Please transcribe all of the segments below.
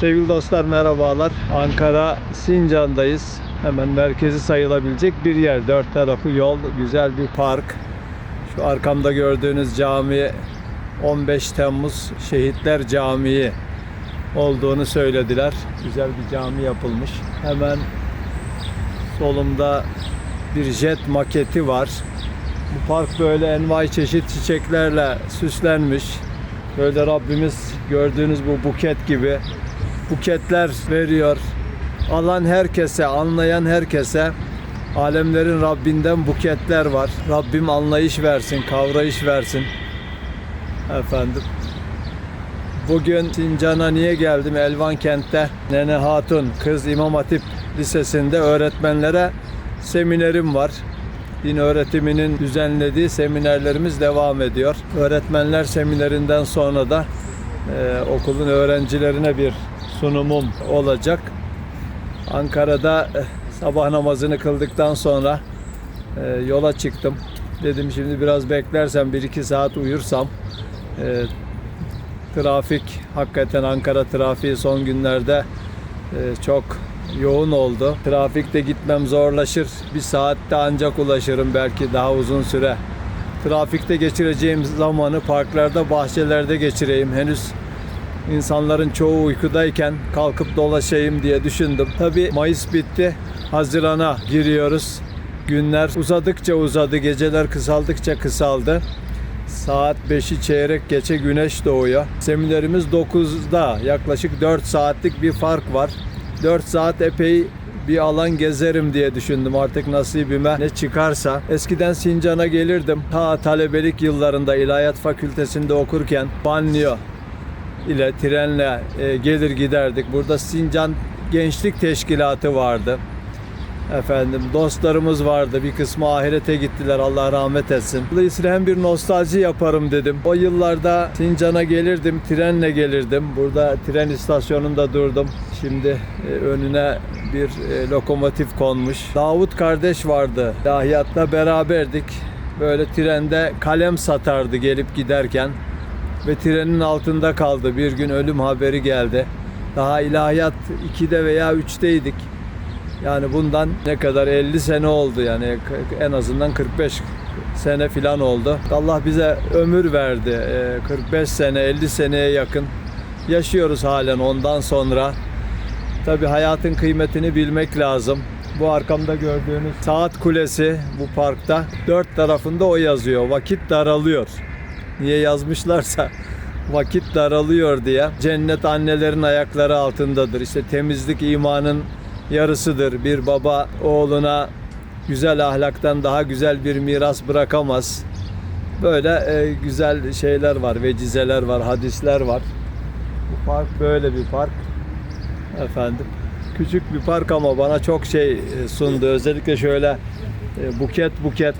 Sevgili dostlar merhabalar. Ankara Sincan'dayız. Hemen merkezi sayılabilecek bir yer. Dört tarafı yol, güzel bir park. Şu arkamda gördüğünüz cami 15 Temmuz Şehitler Camii olduğunu söylediler. Güzel bir cami yapılmış. Hemen solumda bir jet maketi var. Bu park böyle envai çeşit çiçeklerle süslenmiş. Böyle Rabbimiz gördüğünüz bu buket gibi buketler veriyor. Alan herkese, anlayan herkese alemlerin Rabbinden buketler var. Rabbim anlayış versin, kavrayış versin. Efendim. Bugün Sincan'a niye geldim? Elvan kentte Nene Hatun Kız İmam Hatip Lisesi'nde öğretmenlere seminerim var. Din öğretiminin düzenlediği seminerlerimiz devam ediyor. Öğretmenler seminerinden sonra da e, okulun öğrencilerine bir sunumum olacak. Ankara'da eh, sabah namazını kıldıktan sonra e, yola çıktım. Dedim şimdi biraz beklersem 1-2 saat uyursam e, trafik hakikaten Ankara trafiği son günlerde çok yoğun oldu. Trafikte gitmem zorlaşır. Bir saatte ancak ulaşırım belki daha uzun süre. Trafikte geçireceğim zamanı parklarda, bahçelerde geçireyim. Henüz insanların çoğu uykudayken kalkıp dolaşayım diye düşündüm. Tabi Mayıs bitti. Hazirana giriyoruz. Günler uzadıkça uzadı, geceler kısaldıkça kısaldı. Saat 5'i çeyrek geçe güneş doğuyor. Seminerimiz 9'da. Yaklaşık 4 saatlik bir fark var. 4 saat epey bir alan gezerim diye düşündüm artık nasibime ne çıkarsa. Eskiden Sincan'a gelirdim. Ta talebelik yıllarında İlahiyat Fakültesinde okurken banlıyor ile trenle e, gelir giderdik. Burada Sincan Gençlik Teşkilatı vardı. Efendim dostlarımız vardı. Bir kısmı ahirete gittiler. Allah rahmet etsin. Dolayısıyla hem bir nostalji yaparım dedim. O yıllarda Sincan'a gelirdim. Trenle gelirdim. Burada tren istasyonunda durdum. Şimdi e, önüne bir e, lokomotif konmuş. Davut kardeş vardı. Lahiyatla beraberdik. Böyle trende kalem satardı gelip giderken ve trenin altında kaldı. Bir gün ölüm haberi geldi. Daha ilahiyat 2'de veya 3'teydik. Yani bundan ne kadar 50 sene oldu yani en azından 45 sene filan oldu. Allah bize ömür verdi. Ee, 45 sene 50 seneye yakın yaşıyoruz halen ondan sonra. Tabi hayatın kıymetini bilmek lazım. Bu arkamda gördüğünüz saat kulesi bu parkta dört tarafında o yazıyor. Vakit daralıyor. Niye yazmışlarsa vakit daralıyor diye. Cennet annelerin ayakları altındadır. İşte temizlik imanın yarısıdır. Bir baba oğluna güzel ahlaktan daha güzel bir miras bırakamaz. Böyle e, güzel şeyler var, vecizeler var, hadisler var. Bu park böyle bir park. Efendim. Küçük bir park ama bana çok şey e, sundu. Özellikle şöyle e, buket buket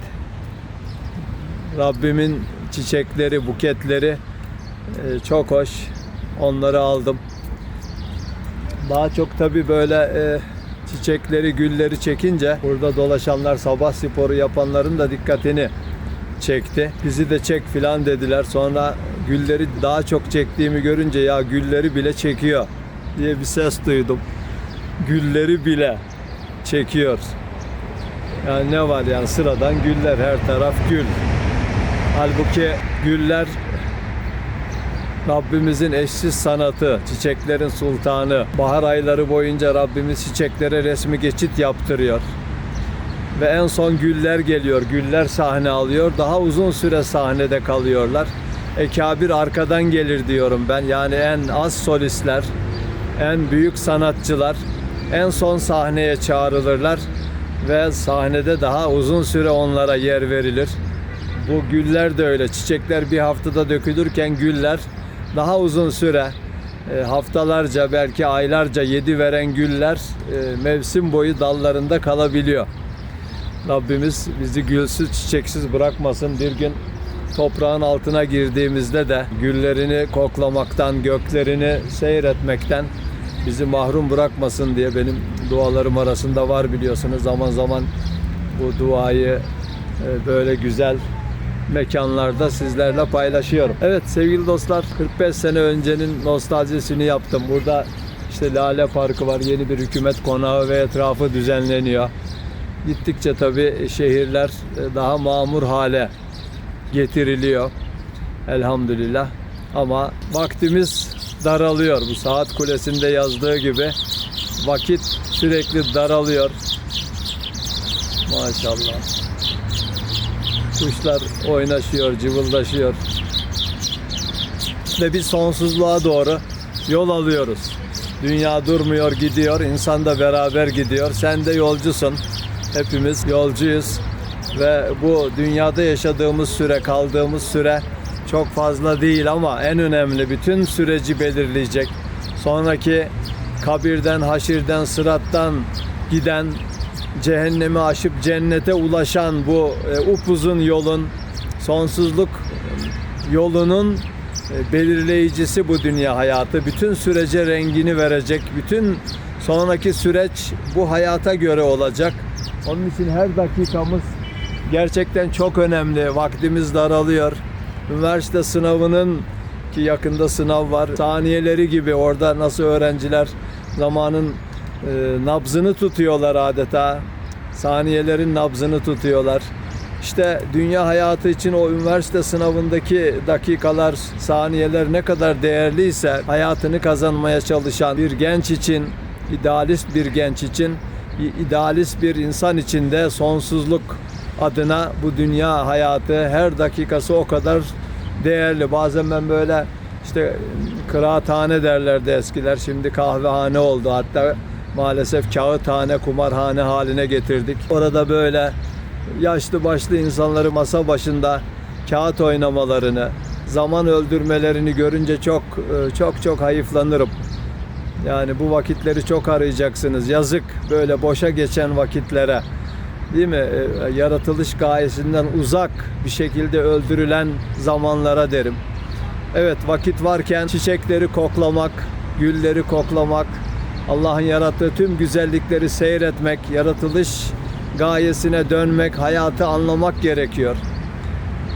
Rabbimin çiçekleri, buketleri e, çok hoş. Onları aldım. Daha çok tabi böyle e, çiçekleri, gülleri çekince burada dolaşanlar, sabah sporu yapanların da dikkatini çekti. Bizi de çek filan dediler. Sonra gülleri daha çok çektiğimi görünce ya gülleri bile çekiyor diye bir ses duydum. Gülleri bile çekiyor. Yani ne var yani sıradan güller her taraf gül. Halbuki güller Rabbimizin eşsiz sanatı, çiçeklerin sultanı. Bahar ayları boyunca Rabbimiz çiçeklere resmi geçit yaptırıyor. Ve en son güller geliyor. Güller sahne alıyor. Daha uzun süre sahnede kalıyorlar. Ekabir arkadan gelir diyorum ben. Yani en az solistler, en büyük sanatçılar en son sahneye çağrılırlar ve sahnede daha uzun süre onlara yer verilir. Bu güller de öyle. Çiçekler bir haftada dökülürken güller daha uzun süre e, haftalarca belki aylarca yedi veren güller e, mevsim boyu dallarında kalabiliyor. Rabbimiz bizi gülsüz çiçeksiz bırakmasın. Bir gün toprağın altına girdiğimizde de güllerini koklamaktan, göklerini seyretmekten bizi mahrum bırakmasın diye benim dualarım arasında var biliyorsunuz. Zaman zaman bu duayı e, böyle güzel mekanlarda sizlerle paylaşıyorum. Evet sevgili dostlar 45 sene öncenin nostaljisini yaptım. Burada işte Lale Parkı var. Yeni bir hükümet konağı ve etrafı düzenleniyor. Gittikçe tabii şehirler e, daha mamur hale getiriliyor. Elhamdülillah. Ama vaktimiz daralıyor. Bu saat kulesinde yazdığı gibi vakit sürekli daralıyor. Maşallah. Kuşlar oynaşıyor, cıvıldaşıyor. Ve bir sonsuzluğa doğru yol alıyoruz. Dünya durmuyor, gidiyor. İnsan da beraber gidiyor. Sen de yolcusun. Hepimiz yolcuyuz. Ve bu dünyada yaşadığımız süre, kaldığımız süre çok fazla değil ama en önemli bütün süreci belirleyecek. Sonraki kabirden, haşirden, sırattan giden cehennemi aşıp cennete ulaşan bu e, upuzun yolun sonsuzluk yolunun e, belirleyicisi bu dünya hayatı. Bütün sürece rengini verecek. Bütün sonraki süreç bu hayata göre olacak. Onun için her dakikamız gerçekten çok önemli. Vaktimiz daralıyor. Üniversite sınavının ki yakında sınav var. Saniyeleri gibi orada nasıl öğrenciler zamanın e, nabzını tutuyorlar adeta. Saniyelerin nabzını tutuyorlar. İşte dünya hayatı için o üniversite sınavındaki dakikalar, saniyeler ne kadar değerliyse hayatını kazanmaya çalışan bir genç için, idealist bir genç için, idealist bir insan için de sonsuzluk adına bu dünya hayatı her dakikası o kadar değerli. Bazen ben böyle işte kıraathane derlerdi eskiler. Şimdi kahvehane oldu. Hatta maalesef kağıthane, kumarhane haline getirdik. Orada böyle yaşlı başlı insanları masa başında kağıt oynamalarını, zaman öldürmelerini görünce çok çok çok hayıflanırım. Yani bu vakitleri çok arayacaksınız. Yazık böyle boşa geçen vakitlere. Değil mi? E, Yaratılış gayesinden uzak bir şekilde öldürülen zamanlara derim. Evet vakit varken çiçekleri koklamak, gülleri koklamak, Allah'ın yarattığı tüm güzellikleri seyretmek, yaratılış gayesine dönmek, hayatı anlamak gerekiyor.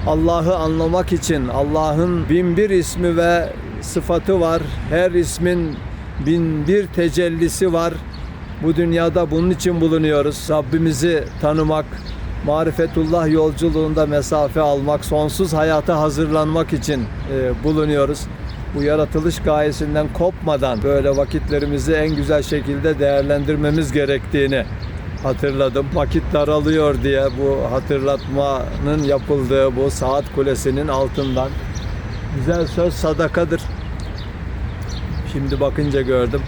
Allah'ı anlamak için Allah'ın bin bir ismi ve sıfatı var. Her ismin bin bir tecellisi var. Bu dünyada bunun için bulunuyoruz. Rabbimizi tanımak, marifetullah yolculuğunda mesafe almak, sonsuz hayata hazırlanmak için e, bulunuyoruz. Bu yaratılış gayesinden kopmadan böyle vakitlerimizi en güzel şekilde değerlendirmemiz gerektiğini hatırladım. Vakit daralıyor diye bu hatırlatmanın yapıldığı bu saat kulesinin altından güzel söz sadakadır. Şimdi bakınca gördüm.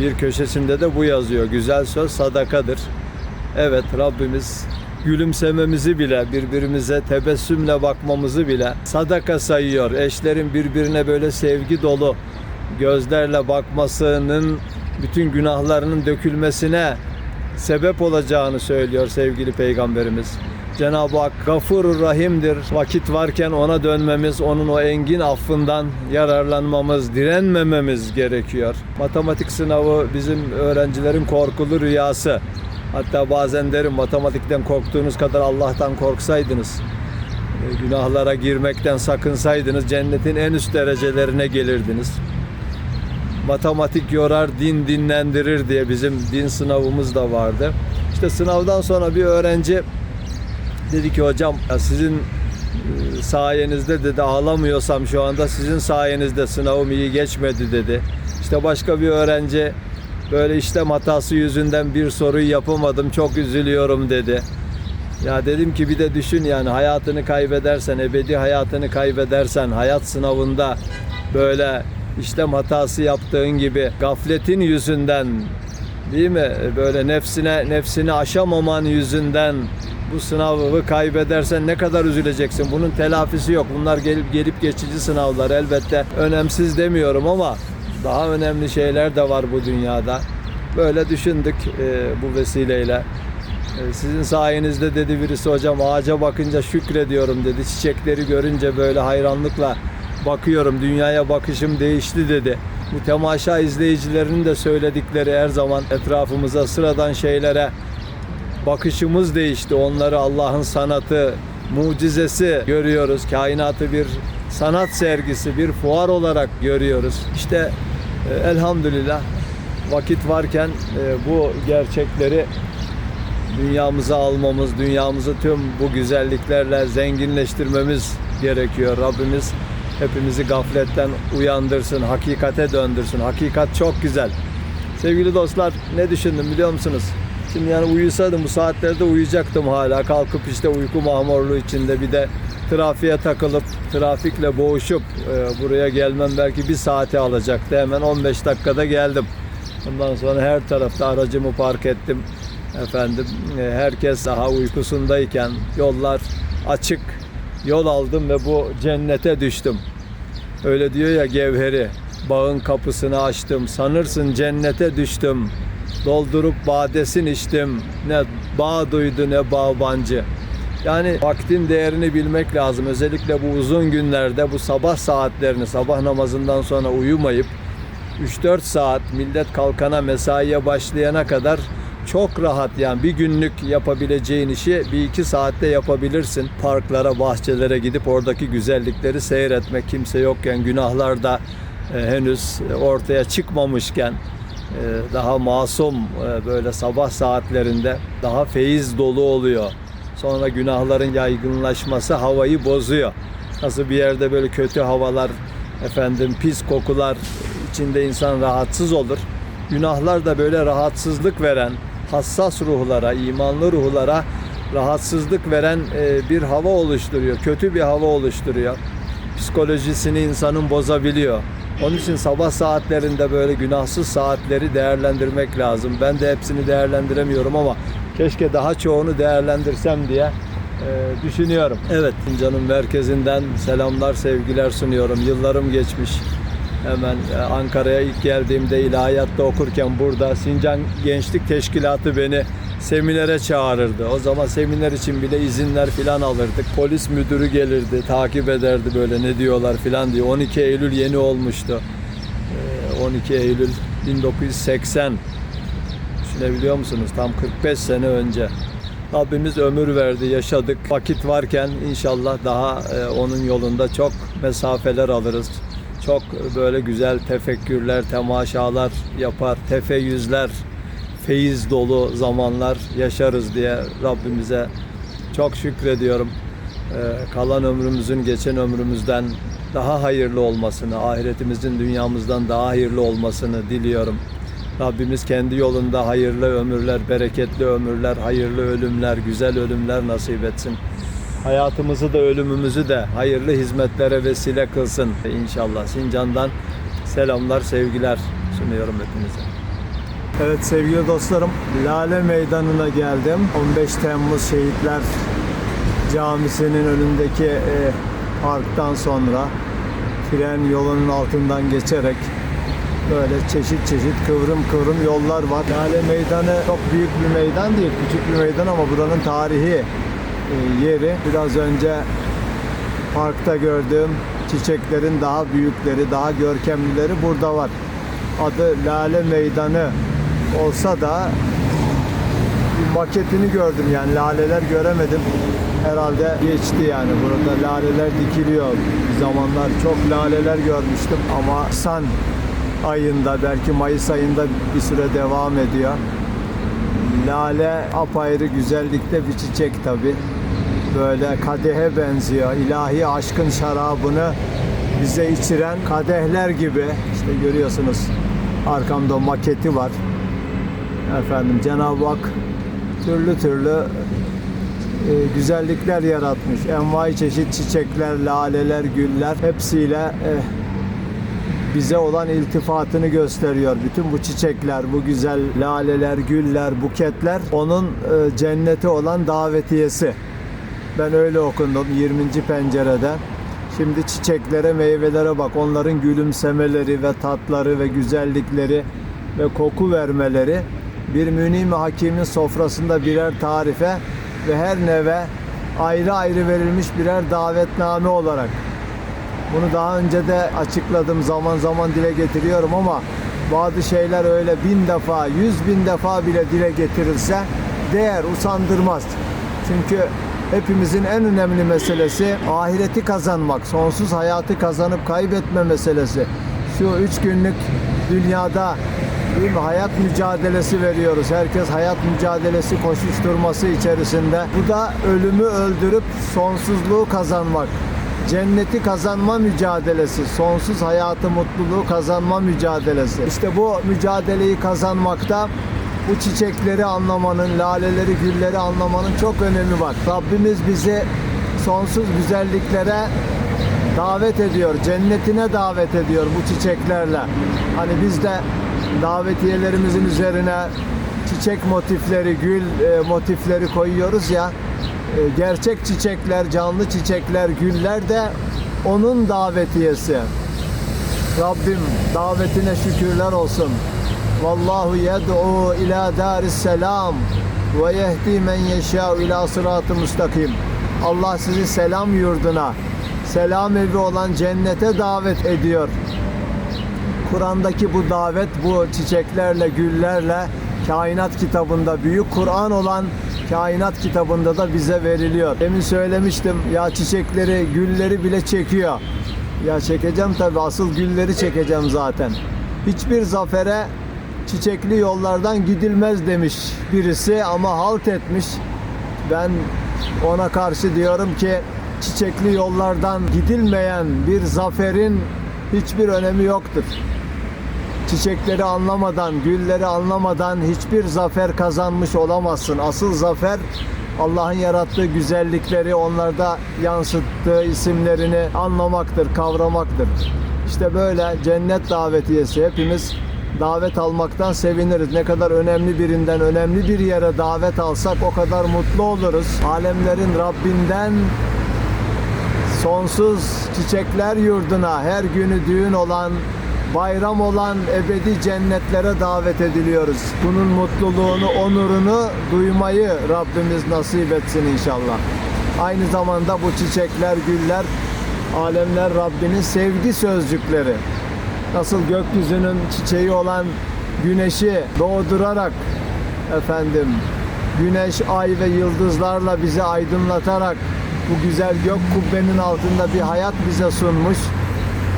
Bir köşesinde de bu yazıyor. Güzel söz sadakadır. Evet Rabbimiz gülümsememizi bile, birbirimize tebessümle bakmamızı bile sadaka sayıyor. Eşlerin birbirine böyle sevgi dolu gözlerle bakmasının bütün günahlarının dökülmesine sebep olacağını söylüyor sevgili peygamberimiz. Cenab-ı Hak gafurur rahimdir. Vakit varken ona dönmemiz, onun o engin affından yararlanmamız, direnmememiz gerekiyor. Matematik sınavı bizim öğrencilerin korkulu rüyası. Hatta bazen derim matematikten korktuğunuz kadar Allah'tan korksaydınız, e, günahlara girmekten sakınsaydınız cennetin en üst derecelerine gelirdiniz matematik yorar, din dinlendirir diye bizim din sınavımız da vardı. İşte sınavdan sonra bir öğrenci dedi ki hocam sizin e, sayenizde dedi ağlamıyorsam şu anda sizin sayenizde sınavım iyi geçmedi dedi. İşte başka bir öğrenci böyle işlem hatası yüzünden bir soruyu yapamadım çok üzülüyorum dedi. Ya dedim ki bir de düşün yani hayatını kaybedersen, ebedi hayatını kaybedersen, hayat sınavında böyle işlem hatası yaptığın gibi gafletin yüzünden değil mi? Böyle nefsine nefsini aşamaman yüzünden bu sınavı kaybedersen ne kadar üzüleceksin. Bunun telafisi yok. Bunlar gelip gelip geçici sınavlar elbette. Önemsiz demiyorum ama daha önemli şeyler de var bu dünyada. Böyle düşündük e, bu vesileyle. E, Sizin sayenizde dedi birisi hocam ağaca bakınca şükrediyorum dedi. Çiçekleri görünce böyle hayranlıkla bakıyorum. Dünyaya bakışım değişti dedi. Bu temaşa izleyicilerinin de söyledikleri her zaman etrafımıza sıradan şeylere bakışımız değişti. Onları Allah'ın sanatı, mucizesi görüyoruz. Kainatı bir sanat sergisi, bir fuar olarak görüyoruz. İşte elhamdülillah vakit varken e, bu gerçekleri dünyamıza almamız, dünyamızı tüm bu güzelliklerle zenginleştirmemiz gerekiyor. Rabbimiz hepimizi gafletten uyandırsın, hakikate döndürsün. Hakikat çok güzel. Sevgili dostlar ne düşündüm biliyor musunuz? Şimdi yani uyusaydım bu saatlerde uyuyacaktım hala. Kalkıp işte uyku mahmurluğu içinde bir de trafiğe takılıp trafikle boğuşup e, buraya gelmem belki bir saati alacaktı. Hemen 15 dakikada geldim. Ondan sonra her tarafta aracımı park ettim. Efendim e, herkes daha uykusundayken yollar açık yol aldım ve bu cennete düştüm. Öyle diyor ya Gevheri. Bağın kapısını açtım. Sanırsın cennete düştüm. Doldurup badesin içtim. Ne bağ duydu ne bağbancı. Yani vaktin değerini bilmek lazım. Özellikle bu uzun günlerde bu sabah saatlerini sabah namazından sonra uyumayıp 3-4 saat millet kalkana mesaiye başlayana kadar çok rahat yani bir günlük yapabileceğin işi bir iki saatte yapabilirsin. Parklara, bahçelere gidip oradaki güzellikleri seyretmek kimse yokken günahlar da e, henüz ortaya çıkmamışken e, daha masum e, böyle sabah saatlerinde daha feyiz dolu oluyor. Sonra günahların yaygınlaşması havayı bozuyor. Nasıl bir yerde böyle kötü havalar, efendim pis kokular içinde insan rahatsız olur. Günahlar da böyle rahatsızlık veren, hassas ruhlara, imanlı ruhlara rahatsızlık veren e, bir hava oluşturuyor. Kötü bir hava oluşturuyor. Psikolojisini insanın bozabiliyor. Onun için sabah saatlerinde böyle günahsız saatleri değerlendirmek lazım. Ben de hepsini değerlendiremiyorum ama keşke daha çoğunu değerlendirsem diye e, düşünüyorum. Evet, Sincan'ın merkezinden selamlar, sevgiler sunuyorum. Yıllarım geçmiş. Hemen e, Ankara'ya ilk geldiğimde ilahiyatta okurken burada Sincan Gençlik Teşkilatı beni seminere çağırırdı. O zaman seminer için bile izinler filan alırdık. Polis müdürü gelirdi, takip ederdi böyle ne diyorlar filan diye. 12 Eylül yeni olmuştu. E, 12 Eylül 1980 Düşünebiliyor musunuz? Tam 45 sene önce. Rabbimiz ömür verdi, yaşadık. Vakit varken inşallah daha e, onun yolunda çok mesafeler alırız. Çok böyle güzel tefekkürler, temaşalar yapar, tefeyyüzler, feyiz dolu zamanlar yaşarız diye Rabbimize çok şükrediyorum. E, kalan ömrümüzün geçen ömrümüzden daha hayırlı olmasını, ahiretimizin dünyamızdan daha hayırlı olmasını diliyorum. Rabbimiz kendi yolunda hayırlı ömürler, bereketli ömürler, hayırlı ölümler, güzel ölümler nasip etsin. Hayatımızı da ölümümüzü de hayırlı hizmetlere vesile kılsın inşallah. Sincan'dan selamlar, sevgiler sunuyorum hepinize. Evet sevgili dostlarım, Lale Meydanı'na geldim. 15 Temmuz Şehitler Camisi'nin önündeki e, parktan sonra tren yolunun altından geçerek böyle çeşit çeşit kıvrım kıvrım yollar var. Lale Meydanı çok büyük bir meydan değil, küçük bir meydan ama buranın tarihi e, yeri. Biraz önce parkta gördüğüm çiçeklerin daha büyükleri, daha görkemlileri burada var. Adı Lale Meydanı olsa da maketini gördüm yani laleler göremedim. Herhalde geçti yani burada laleler dikiliyor. Bir zamanlar çok laleler görmüştüm ama San ayında belki Mayıs ayında bir süre devam ediyor. Lale apayrı güzellikte bir çiçek tabi. Böyle kadehe benziyor. İlahi aşkın şarabını bize içiren kadehler gibi. İşte görüyorsunuz arkamda maketi var. Efendim Cenab-ı Hak türlü türlü e, güzellikler yaratmış. Envai çeşit çiçekler, laleler, güller hepsiyle e, bize olan iltifatını gösteriyor. Bütün bu çiçekler, bu güzel laleler, güller, buketler onun e, cennete olan davetiyesi. Ben öyle okundum 20. pencerede. Şimdi çiçeklere, meyvelere bak. Onların gülümsemeleri ve tatları ve güzellikleri ve koku vermeleri bir münim hakimin sofrasında birer tarife ve her neve ayrı ayrı verilmiş birer davetname olarak bunu daha önce de açıkladım zaman zaman dile getiriyorum ama bazı şeyler öyle bin defa, yüz bin defa bile dile getirilse değer, usandırmaz. Çünkü hepimizin en önemli meselesi ahireti kazanmak, sonsuz hayatı kazanıp kaybetme meselesi. Şu üç günlük dünyada değil mi? hayat mücadelesi veriyoruz. Herkes hayat mücadelesi koşuşturması içerisinde. Bu da ölümü öldürüp sonsuzluğu kazanmak cenneti kazanma mücadelesi, sonsuz hayatı, mutluluğu kazanma mücadelesi. İşte bu mücadeleyi kazanmakta bu çiçekleri anlamanın, laleleri, gülleri anlamanın çok önemi var. Rabbimiz bizi sonsuz güzelliklere davet ediyor, cennetine davet ediyor bu çiçeklerle. Hani biz de davetiyelerimizin üzerine çiçek motifleri, gül e, motifleri koyuyoruz ya. E, gerçek çiçekler, canlı çiçekler, güller de onun davetiyesi. Rabbim davetine şükürler olsun. Vallahu yed'u ila daris selam ve yehdi men yeşâ ila sıratı müstakim. Allah sizi selam yurduna, selam evi olan cennete davet ediyor. Kur'an'daki bu davet bu çiçeklerle, güllerle kainat kitabında büyük Kur'an olan kainat kitabında da bize veriliyor. Demin söylemiştim ya çiçekleri, gülleri bile çekiyor. Ya çekeceğim tabi asıl gülleri çekeceğim zaten. Hiçbir zafere çiçekli yollardan gidilmez demiş birisi ama halt etmiş. Ben ona karşı diyorum ki çiçekli yollardan gidilmeyen bir zaferin hiçbir önemi yoktur çiçekleri anlamadan, gülleri anlamadan hiçbir zafer kazanmış olamazsın. Asıl zafer Allah'ın yarattığı güzellikleri, onlarda yansıttığı isimlerini anlamaktır, kavramaktır. İşte böyle cennet davetiyesi hepimiz davet almaktan seviniriz. Ne kadar önemli birinden önemli bir yere davet alsak o kadar mutlu oluruz. Alemlerin Rabbinden sonsuz çiçekler yurduna her günü düğün olan bayram olan ebedi cennetlere davet ediliyoruz. Bunun mutluluğunu, onurunu duymayı Rabbimiz nasip etsin inşallah. Aynı zamanda bu çiçekler, güller, alemler Rabbinin sevgi sözcükleri. Nasıl gökyüzünün çiçeği olan güneşi doğdurarak efendim güneş, ay ve yıldızlarla bizi aydınlatarak bu güzel gök kubbenin altında bir hayat bize sunmuş.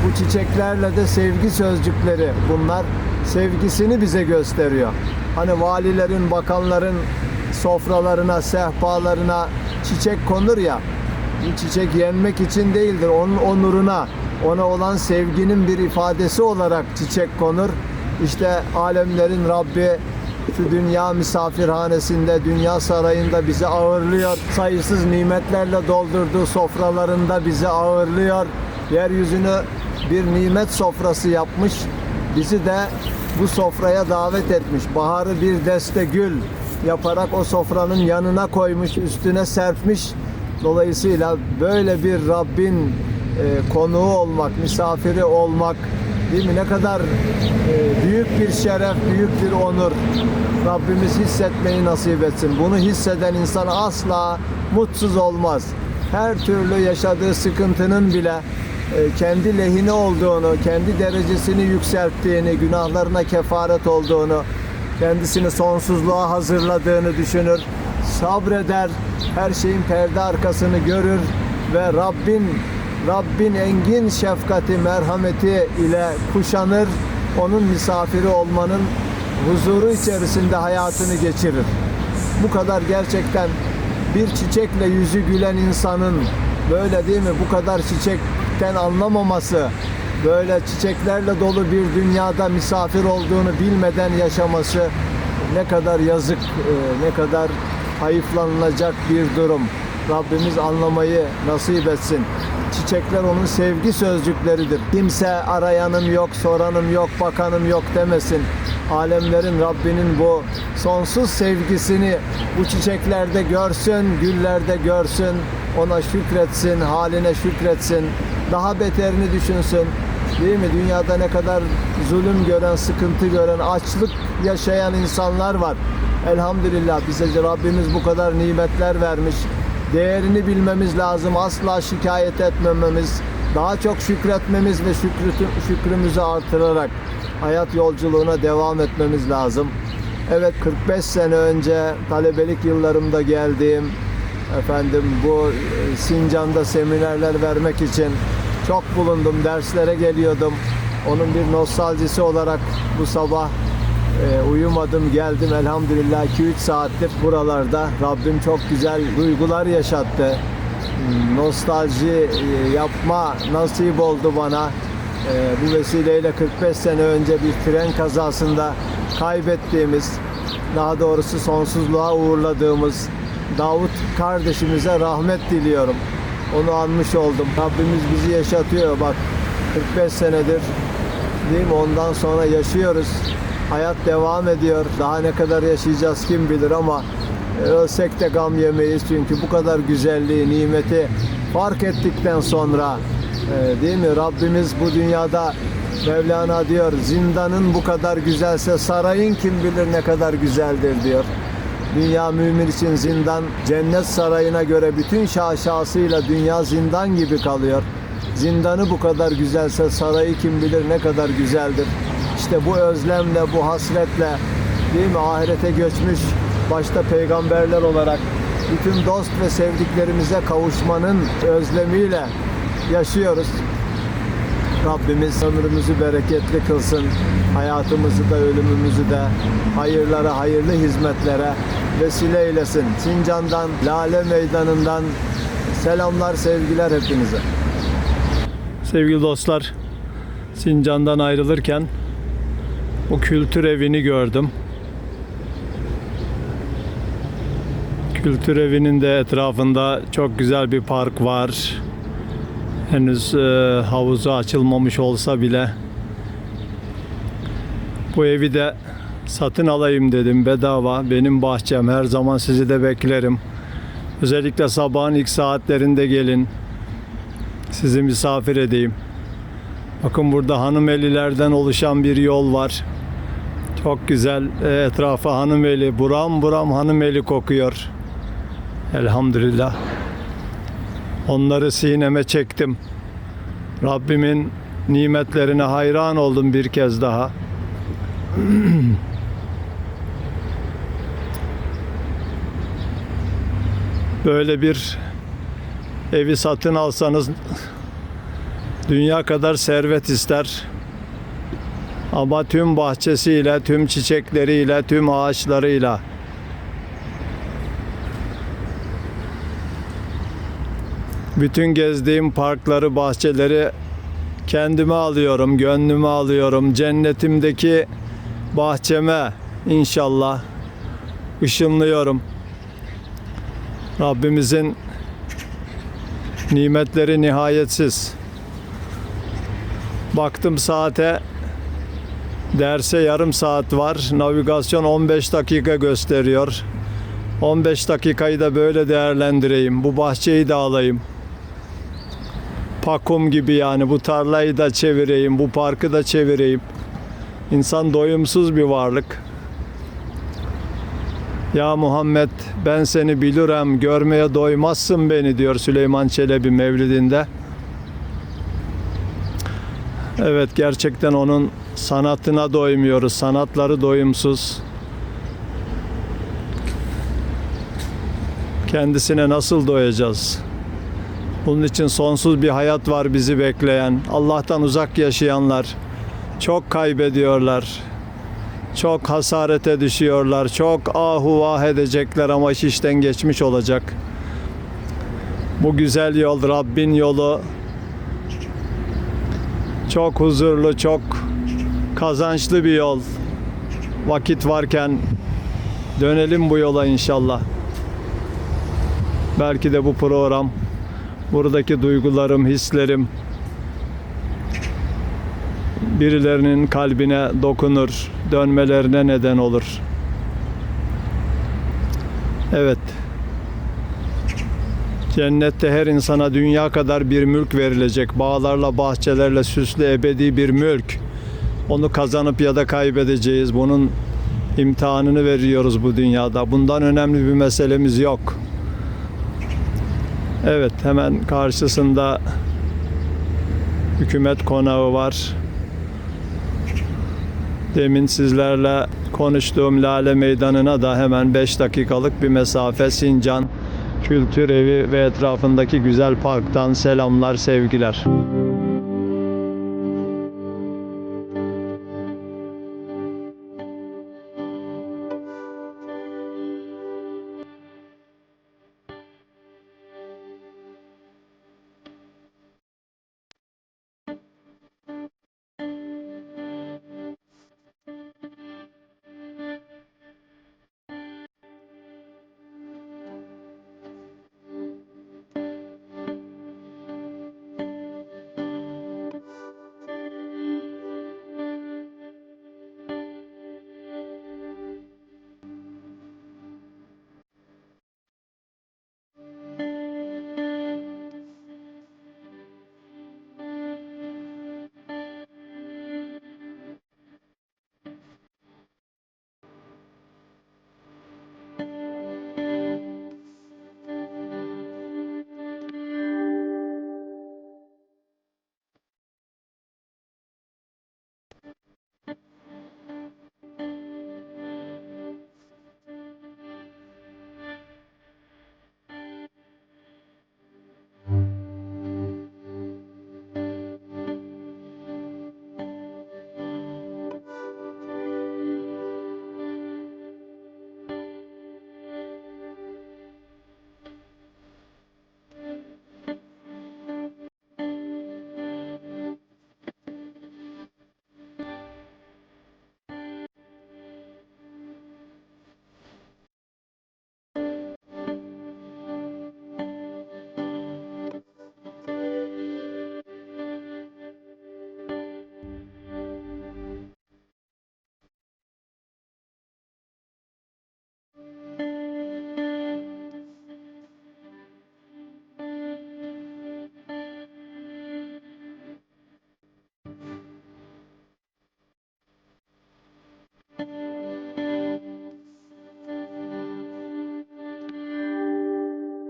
Bu çiçeklerle de sevgi sözcükleri bunlar sevgisini bize gösteriyor. Hani valilerin, bakanların sofralarına, sehpalarına çiçek konur ya. Bu çiçek yenmek için değildir. Onun onuruna, ona olan sevginin bir ifadesi olarak çiçek konur. İşte alemlerin Rabbi şu dünya misafirhanesinde, dünya sarayında bizi ağırlıyor. Sayısız nimetlerle doldurduğu sofralarında bizi ağırlıyor. Yeryüzünü bir nimet sofrası yapmış. bizi de bu sofraya davet etmiş. Baharı bir deste gül yaparak o sofranın yanına koymuş, üstüne serpmiş. Dolayısıyla böyle bir Rabbin e, konuğu olmak, misafiri olmak değil mi? Ne kadar e, büyük bir şeref, büyük bir onur. Rabbimiz hissetmeyi nasip etsin. Bunu hisseden insan asla mutsuz olmaz. Her türlü yaşadığı sıkıntının bile kendi lehine olduğunu, kendi derecesini yükselttiğini, günahlarına kefaret olduğunu, kendisini sonsuzluğa hazırladığını düşünür. Sabreder, her şeyin perde arkasını görür ve Rabbin Rabbin engin şefkati, merhameti ile kuşanır. Onun misafiri olmanın huzuru içerisinde hayatını geçirir. Bu kadar gerçekten bir çiçekle yüzü gülen insanın böyle değil mi bu kadar çiçekten anlamaması, böyle çiçeklerle dolu bir dünyada misafir olduğunu bilmeden yaşaması ne kadar yazık, e, ne kadar hayıflanılacak bir durum. Rabbimiz anlamayı nasip etsin. Çiçekler onun sevgi sözcükleridir. Kimse arayanım yok, soranım yok, bakanım yok demesin. Alemlerin Rabbinin bu sonsuz sevgisini bu çiçeklerde görsün, güllerde görsün, ona şükretsin, haline şükretsin, daha beterini düşünsün. Değil mi? Dünyada ne kadar zulüm gören, sıkıntı gören, açlık yaşayan insanlar var. Elhamdülillah bize Rabbimiz bu kadar nimetler vermiş. Değerini bilmemiz lazım. Asla şikayet etmememiz, daha çok şükretmemiz ve şükrü, şükrümüzü artırarak hayat yolculuğuna devam etmemiz lazım. Evet 45 sene önce talebelik yıllarımda geldiğim efendim bu e, Sincan'da seminerler vermek için çok bulundum, derslere geliyordum. Onun bir nostaljisi olarak bu sabah e, uyumadım, geldim elhamdülillah 2-3 saattir buralarda. Rabbim çok güzel duygular yaşattı. Hmm, Nostalji e, yapma nasip oldu bana. E, bu vesileyle 45 sene önce bir tren kazasında kaybettiğimiz, daha doğrusu sonsuzluğa uğurladığımız Davut kardeşimize rahmet diliyorum. Onu anmış oldum. Rabbimiz bizi yaşatıyor bak 45 senedir değil mi? Ondan sonra yaşıyoruz. Hayat devam ediyor. Daha ne kadar yaşayacağız kim bilir ama e, ölsek de gam yemeyiz çünkü bu kadar güzelliği, nimeti fark ettikten sonra e, değil mi? Rabbimiz bu dünyada Mevlana diyor zindanın bu kadar güzelse sarayın kim bilir ne kadar güzeldir diyor. Dünya mümin için zindan, cennet sarayına göre bütün şaşasıyla dünya zindan gibi kalıyor. Zindanı bu kadar güzelse sarayı kim bilir ne kadar güzeldir. İşte bu özlemle, bu hasretle değil mi ahirete göçmüş başta peygamberler olarak bütün dost ve sevdiklerimize kavuşmanın özlemiyle yaşıyoruz. Rabbimiz ömrümüzü bereketli kılsın. Hayatımızı da ölümümüzü de hayırlara, hayırlı hizmetlere vesile eylesin. Sincan'dan, Lale Meydanı'ndan selamlar, sevgiler hepinize. Sevgili dostlar, Sincan'dan ayrılırken bu kültür evini gördüm. Kültür evinin de etrafında çok güzel bir park var. Henüz e, havuzu açılmamış olsa bile bu evi de satın alayım dedim bedava. Benim bahçem her zaman sizi de beklerim. Özellikle sabahın ilk saatlerinde gelin. Sizi misafir edeyim. Bakın burada hanımelilerden oluşan bir yol var. Çok güzel e, etrafı hanımeli, buram buram hanımeli kokuyor. Elhamdülillah. Onları sineme çektim. Rabbimin nimetlerine hayran oldum bir kez daha. Böyle bir evi satın alsanız dünya kadar servet ister. Ama tüm bahçesiyle, tüm çiçekleriyle, tüm ağaçlarıyla bütün gezdiğim parkları, bahçeleri kendime alıyorum, gönlüme alıyorum. Cennetimdeki bahçeme inşallah ışınlıyorum. Rabbimizin nimetleri nihayetsiz. Baktım saate Derse yarım saat var. Navigasyon 15 dakika gösteriyor. 15 dakikayı da böyle değerlendireyim. Bu bahçeyi de alayım. Pakum gibi yani bu tarlayı da çevireyim, bu parkı da çevireyim. İnsan doyumsuz bir varlık. Ya Muhammed ben seni bilirim görmeye doymazsın beni diyor Süleyman Çelebi Mevlidinde. Evet gerçekten onun sanatına doymuyoruz. Sanatları doyumsuz. Kendisine nasıl doyacağız? Bunun için sonsuz bir hayat var bizi bekleyen. Allah'tan uzak yaşayanlar çok kaybediyorlar. Çok hasarete düşüyorlar. Çok ahu vah edecekler ama iş işten geçmiş olacak. Bu güzel yol Rabbin yolu. Çok huzurlu, çok kazançlı bir yol. Vakit varken dönelim bu yola inşallah. Belki de bu program buradaki duygularım, hislerim birilerinin kalbine dokunur, dönmelerine neden olur. Evet. Cennette her insana dünya kadar bir mülk verilecek. Bağlarla, bahçelerle süslü ebedi bir mülk. Onu kazanıp ya da kaybedeceğiz. Bunun imtihanını veriyoruz bu dünyada. Bundan önemli bir meselemiz yok. Evet, hemen karşısında hükümet konağı var. Demin sizlerle konuştuğum Lale Meydanı'na da hemen 5 dakikalık bir mesafe Sincan Kültür Evi ve etrafındaki güzel parktan selamlar, sevgiler.